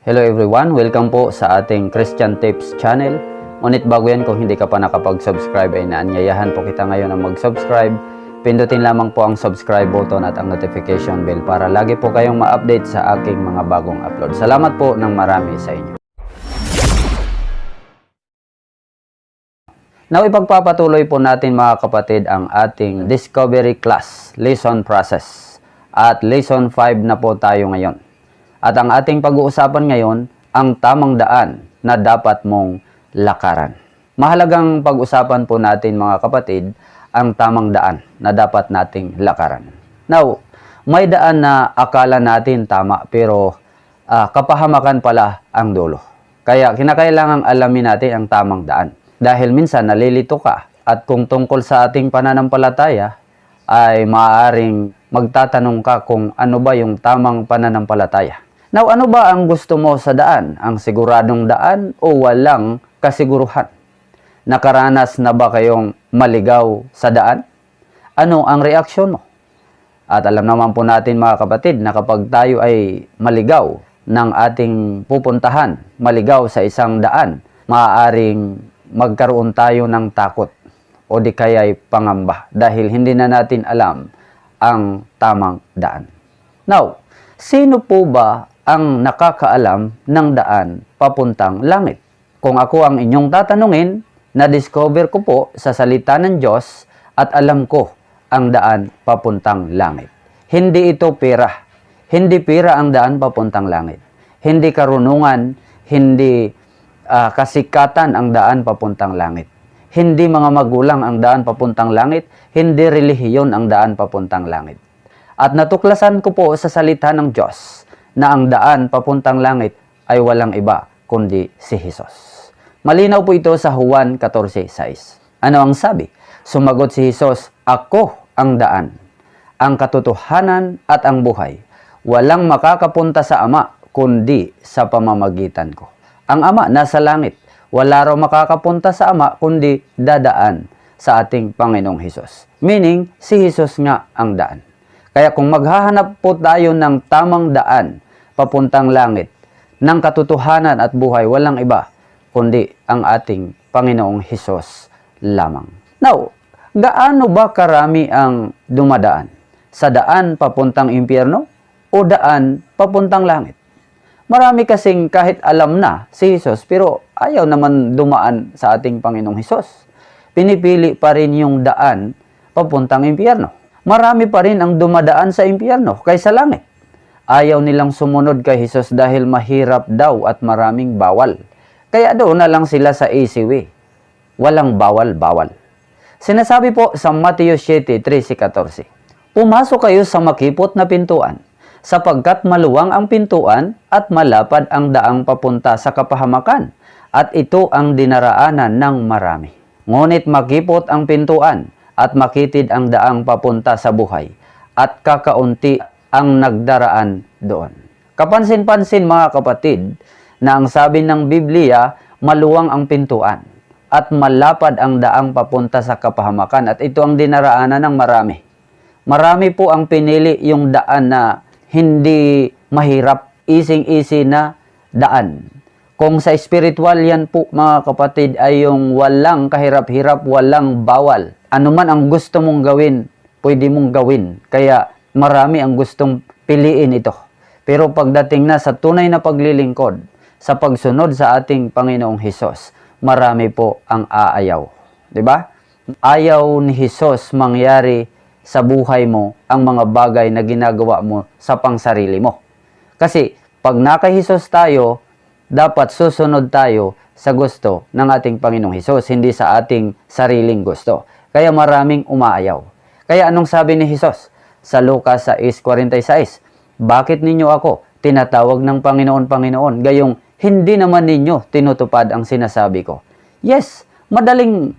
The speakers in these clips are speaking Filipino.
Hello everyone, welcome po sa ating Christian Tips channel. Ngunit bago yan, kung hindi ka pa nakapag-subscribe ay naanyayahan po kita ngayon na mag-subscribe. Pindutin lamang po ang subscribe button at ang notification bell para lagi po kayong ma-update sa aking mga bagong upload. Salamat po ng marami sa inyo. Now, ipagpapatuloy po natin mga kapatid ang ating discovery class, lesson process. At lesson 5 na po tayo ngayon. At ang ating pag-uusapan ngayon, ang tamang daan na dapat mong lakaran. Mahalagang pag-usapan po natin mga kapatid, ang tamang daan na dapat nating lakaran. Now, may daan na akala natin tama pero ah, kapahamakan pala ang dulo. Kaya kinakailangang alamin natin ang tamang daan. Dahil minsan nalilito ka at kung tungkol sa ating pananampalataya ay maaaring magtatanong ka kung ano ba yung tamang pananampalataya. Now, ano ba ang gusto mo sa daan? Ang siguradong daan o walang kasiguruhan? Nakaranas na ba kayong maligaw sa daan? Ano ang reaksyon mo? At alam naman po natin mga kapatid na kapag tayo ay maligaw ng ating pupuntahan, maligaw sa isang daan, maaaring magkaroon tayo ng takot o di kaya'y pangamba dahil hindi na natin alam ang tamang daan. Now, sino po ba ang nakakaalam ng daan papuntang langit? Kung ako ang inyong tatanungin, na-discover ko po sa salita ng Diyos at alam ko ang daan papuntang langit. Hindi ito pera. Hindi pera ang daan papuntang langit. Hindi karunungan, hindi ah, kasikatan ang daan papuntang langit. Hindi mga magulang ang daan papuntang langit, hindi relihiyon ang daan papuntang langit. At natuklasan ko po sa salita ng Diyos na ang daan papuntang langit ay walang iba kundi si Jesus. Malinaw po ito sa Juan 14.6. Ano ang sabi? Sumagot si Jesus, Ako ang daan, ang katotohanan at ang buhay. Walang makakapunta sa Ama kundi sa pamamagitan ko. Ang Ama nasa langit. Wala raw makakapunta sa Ama kundi dadaan sa ating Panginoong Hesus. Meaning, si Jesus nga ang daan. Kaya kung maghahanap po tayo ng tamang daan papuntang langit, ng katotohanan at buhay, walang iba kundi ang ating Panginoong Hesus lamang. Now, gaano ba karami ang dumadaan? Sa daan papuntang impyerno o daan papuntang langit? Marami kasing kahit alam na si Jesus pero ayaw naman dumaan sa ating Panginoong Hesus. Pinipili pa rin yung daan papuntang impyerno. Marami pa rin ang dumadaan sa impyerno kaysa langit. Ayaw nilang sumunod kay Jesus dahil mahirap daw at maraming bawal. Kaya doon na lang sila sa easy way. Walang bawal-bawal. Sinasabi po sa Matthew 7:13-14, Pumasok kayo sa makipot na pintuan, sapagkat maluwang ang pintuan at malapad ang daang papunta sa kapahamakan, at ito ang dinaraanan ng marami. Ngunit makipot ang pintuan at makitid ang daang papunta sa buhay, at kakaunti ang nagdaraan doon. Kapansin-pansin mga kapatid, na ang sabi ng Biblia, maluwang ang pintuan at malapad ang daang papunta sa kapahamakan at ito ang dinaraanan ng marami. Marami po ang pinili yung daan na hindi mahirap, easy-easy na daan. Kung sa spiritual yan po mga kapatid ay yung walang kahirap-hirap, walang bawal. Ano man ang gusto mong gawin, pwede mong gawin. Kaya marami ang gustong piliin ito. Pero pagdating na sa tunay na paglilingkod, sa pagsunod sa ating Panginoong Hesus, marami po ang aayaw. 'Di ba? Ayaw ni Hesus mangyari sa buhay mo ang mga bagay na ginagawa mo sa pangsarili mo. Kasi pag nakay Hesus tayo, dapat susunod tayo sa gusto ng ating Panginoong Hesus, hindi sa ating sariling gusto. Kaya maraming umaayaw. Kaya anong sabi ni Hesus sa Lucas 6.46? Bakit ninyo ako tinatawag ng Panginoon, Panginoon, gayong hindi naman ninyo tinutupad ang sinasabi ko? Yes, madaling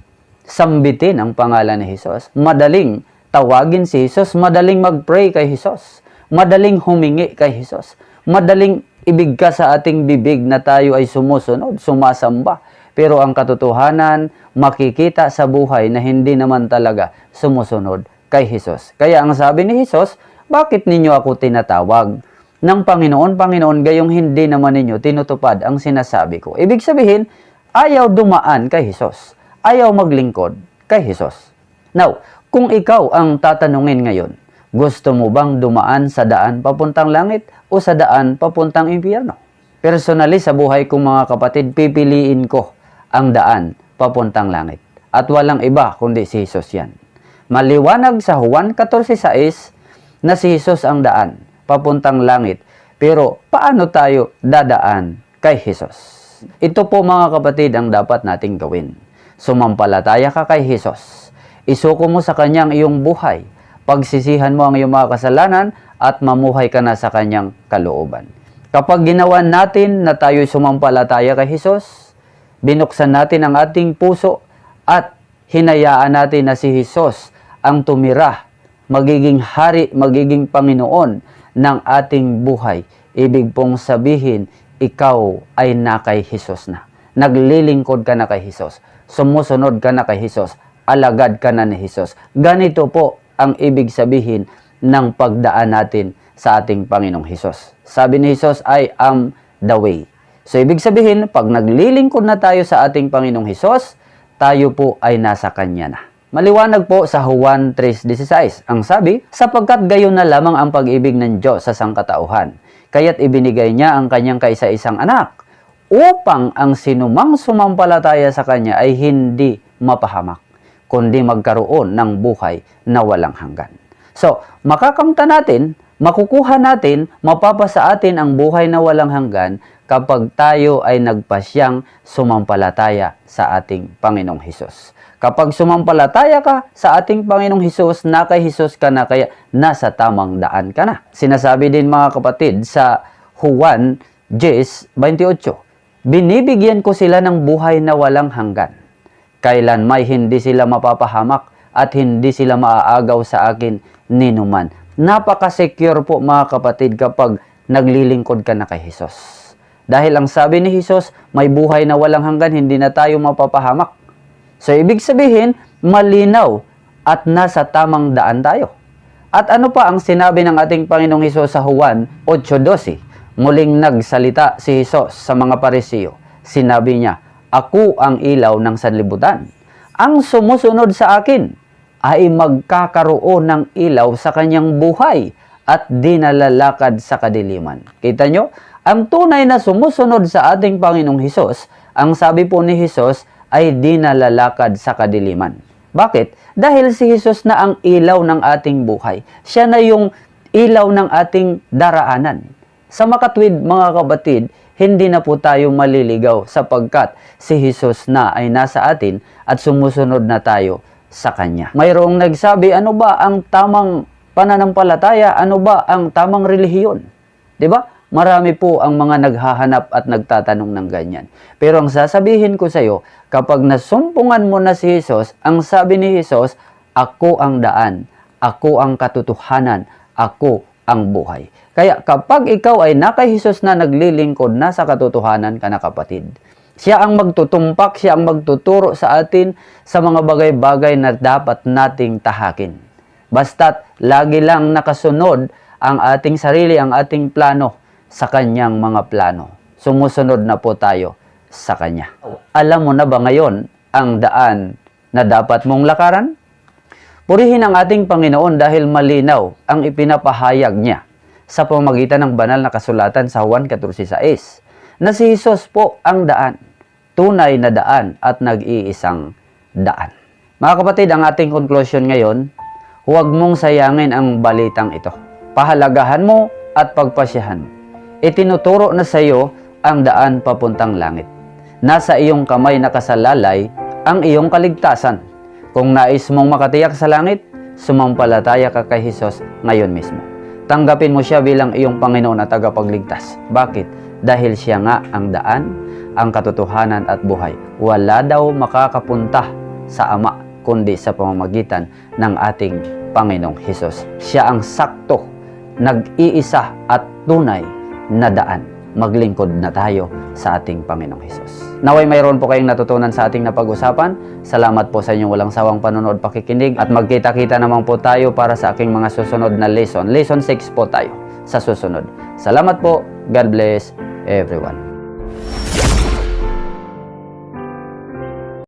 sambitin ang pangalan ni Jesus. Madaling tawagin si Jesus. Madaling mag-pray kay Jesus. Madaling humingi kay Jesus. Madaling ibigka sa ating bibig na tayo ay sumusunod, sumasamba. Pero ang katotohanan, makikita sa buhay na hindi naman talaga sumusunod kay Jesus. Kaya ang sabi ni Jesus, bakit ninyo ako tinatawag? ng Panginoon, Panginoon, gayong hindi naman ninyo tinutupad ang sinasabi ko. Ibig sabihin, ayaw dumaan kay Jesus. Ayaw maglingkod kay Jesus. Now, kung ikaw ang tatanungin ngayon, gusto mo bang dumaan sa daan papuntang langit o sa daan papuntang impyerno? Personally, sa buhay kong mga kapatid, pipiliin ko ang daan papuntang langit. At walang iba kundi si Jesus yan. Maliwanag sa Juan 14.6 na si Jesus ang daan papuntang langit. Pero paano tayo dadaan kay Jesus? Ito po mga kapatid ang dapat nating gawin. Sumampalataya ka kay Jesus. Isuko mo sa kanyang iyong buhay. Pagsisihan mo ang iyong mga kasalanan at mamuhay ka na sa kanyang kalooban. Kapag ginawa natin na tayo'y sumampalataya kay Jesus, binuksan natin ang ating puso at hinayaan natin na si Jesus ang tumira, magiging hari, magiging Panginoon ng ating buhay. Ibig pong sabihin, ikaw ay na kay Jesus na. Naglilingkod ka na kay Jesus. Sumusunod ka na kay Jesus. Alagad ka na ni Jesus. Ganito po ang ibig sabihin ng pagdaan natin sa ating Panginoong Hesus. Sabi ni Jesus, I am the way. So, ibig sabihin, pag naglilingkod na tayo sa ating Panginoong Hesus, tayo po ay nasa Kanya na. Maliwanag po sa Juan 3.16. Ang sabi, sapagkat gayon na lamang ang pag-ibig ng Diyos sa sangkatauhan, kaya't ibinigay niya ang kanyang kaisa-isang anak, upang ang sinumang sumampalataya sa Kanya ay hindi mapahamak, kundi magkaroon ng buhay na walang hanggan. So, makakamta natin, makukuha natin, mapapasa atin ang buhay na walang hanggan kapag tayo ay nagpasyang sumampalataya sa ating Panginoong Hesus. Kapag sumampalataya ka sa ating Panginoong Hesus, na kay Hesus ka na kaya nasa tamang daan ka na. Sinasabi din mga kapatid sa Juan 10:28, Binibigyan ko sila ng buhay na walang hanggan. Kailan may hindi sila mapapahamak at hindi sila maaagaw sa akin ninuman. Napaka-secure po mga kapatid kapag naglilingkod ka na kay Jesus. Dahil ang sabi ni Jesus, may buhay na walang hanggan, hindi na tayo mapapahamak. So, ibig sabihin, malinaw at nasa tamang daan tayo. At ano pa ang sinabi ng ating Panginoong Hesus sa Juan 8.12? Muling nagsalita si Jesus sa mga parisiyo. Sinabi niya, Ako ang ilaw ng sanlibutan. Ang sumusunod sa akin ay magkakaroon ng ilaw sa kanyang buhay at di nalalakad sa kadiliman. Kita nyo? Ang tunay na sumusunod sa ating Panginoong Hesus, ang sabi po ni Hesus ay di nalalakad sa kadiliman. Bakit? Dahil si Jesus na ang ilaw ng ating buhay. Siya na yung ilaw ng ating daraanan. Sa makatwid mga kabatid, hindi na po tayo maliligaw sapagkat si Jesus na ay nasa atin at sumusunod na tayo sa Kanya. Mayroong nagsabi, ano ba ang tamang pananampalataya? Ano ba ang tamang relihiyon? 'Di ba? Marami po ang mga naghahanap at nagtatanong ng ganyan. Pero ang sasabihin ko sa iyo, kapag nasumpungan mo na si Jesus, ang sabi ni Jesus, ako ang daan, ako ang katotohanan, ako ang buhay. Kaya kapag ikaw ay nakay Jesus na naglilingkod na sa katotohanan ka na kapatid, siya ang magtutumpak, siya ang magtuturo sa atin sa mga bagay-bagay na dapat nating tahakin. Basta't lagi lang nakasunod ang ating sarili, ang ating plano sa kanyang mga plano. Sumusunod na po tayo sa kanya. Alam mo na ba ngayon ang daan na dapat mong lakaran? Purihin ang ating Panginoon dahil malinaw ang ipinapahayag niya sa pamamagitan ng banal na kasulatan sa Juan 14.6 na si Jesus po ang daan, tunay na daan at nag-iisang daan. Mga kapatid, ang ating conclusion ngayon, huwag mong sayangin ang balitang ito. Pahalagahan mo at pagpasyahan. Itinuturo na sa iyo ang daan papuntang langit. Nasa iyong kamay nakasalalay ang iyong kaligtasan. Kung nais mong makatiyak sa langit, sumampalataya ka kay Jesus ngayon mismo. Tanggapin mo siya bilang iyong Panginoon at tagapagligtas. Bakit? Dahil siya nga ang daan, ang katotohanan at buhay. Wala daw makakapunta sa Ama kundi sa pamamagitan ng ating Panginoong Hesus. Siya ang sakto, nag-iisa at tunay na daan. Maglingkod na tayo sa ating Panginoong Hesus. Naway mayroon po kayong natutunan sa ating napag-usapan. Salamat po sa inyong walang sawang panonood pakikinig at magkita-kita naman po tayo para sa aking mga susunod na lesson. Lesson 6 po tayo. sa susunod. Salamat po. God bless everyone.